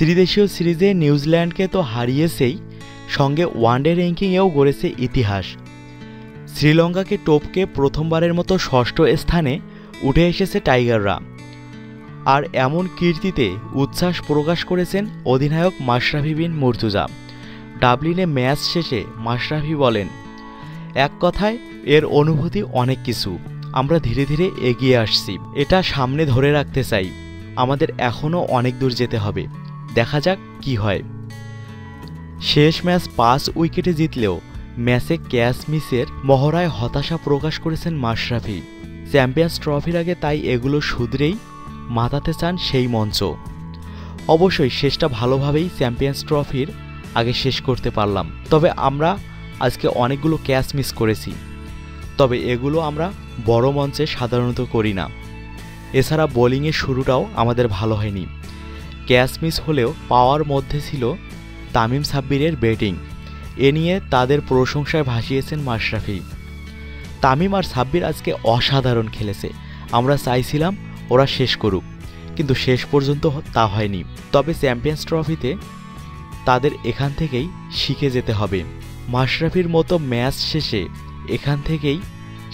ত্রিদেশীয় সিরিজে নিউজিল্যান্ডকে তো হারিয়েছেই, সঙ্গে ওয়ানডে র্যাঙ্কিংয়েও গড়েছে ইতিহাস। শ্রীলঙ্কাকে টপকে প্রথমবারের মতো ষষ্ঠ স্থানে উঠে এসেছে টাইগাররা। আর এমন কীর্তিতে উচ্ছ্বাস প্রকাশ করেছেন অধিনায়ক মাশরাফি বিন মুর্তুজা। ডাবলিনে ম্যাচ শেষে মাশরাফি বলেন, এক কথায়, এর অনুভূতি অনেক কিছু। আমরা ধীরে ধীরে এগিয়ে আসছি। এটা সামনে ধরে রাখতে চাই। আমাদের এখনও অনেক দূর যেতে হবে। দেখা যাক কি হয়। শেষ ম্যাচ পাঁচ উইকেটে জিতলেও ম্যাচে ক্যাচ মিসের মহড়ায় হতাশা প্রকাশ করেছেন মাশরাফি। চ্যাম্পিয়ন্স ট্রফির আগে তাই এগুলো শুধরেই মাতাতে চান সেই মঞ্চ। অবশ্যই শেষটা ভালোভাবেই চ্যাম্পিয়ন্স ট্রফির আগে শেষ করতে পারলাম। তবে আমরা আজকে অনেকগুলো ক্যাচ মিস করেছি। তবে এগুলো আমরা বড় মঞ্চে সাধারণত করি না। এছাড়া বোলিংয়ের শুরুটাও আমাদের ভালো হয়নি। ক্যাচ মিস হলেও পাওয়ার মধ্যে ছিল তামিম সাব্বিরের ব্যাটিং। এ নিয়ে তাদের প্রশংসায় ভাসিয়েছেন মাশরাফি। তামিম আর সাব্বির আজকে অসাধারণ খেলেছে। আমরা চাইছিলাম ওরা শেষ করুক, কিন্তু শেষ পর্যন্ত তা হয়নি। তবে চ্যাম্পিয়ন্স ট্রফিতে তাদের এখান থেকেই শিখে যেতে হবে। মাশরাফির মতো ম্যাচ শেষে এখান থেকেই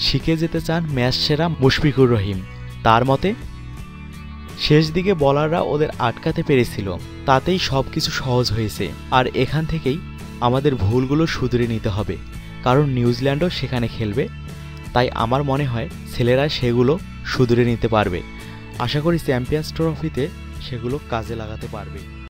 শিখে যেতে চান ম্যাচ সেরা মুশফিকুর রহিম। তার মতে শেষ দিকে বলাররা ওদের আটকাতে পেরেছিল। তাতেই সব কিছু সহজ হয়েছে। আর এখান থেকেই আমাদের ভুলগুলো শুধরে নিতে হবে। কারণ নিউজিল্যান্ডও সেখানে খেলবে। তাই আমার মনে হয় ছেলেরা সেগুলো শুধরে নিতে পারবে। আশা করি চ্যাম্পিয়ন্স ট্রফিতে সেগুলো কাজে লাগাতে পারবে।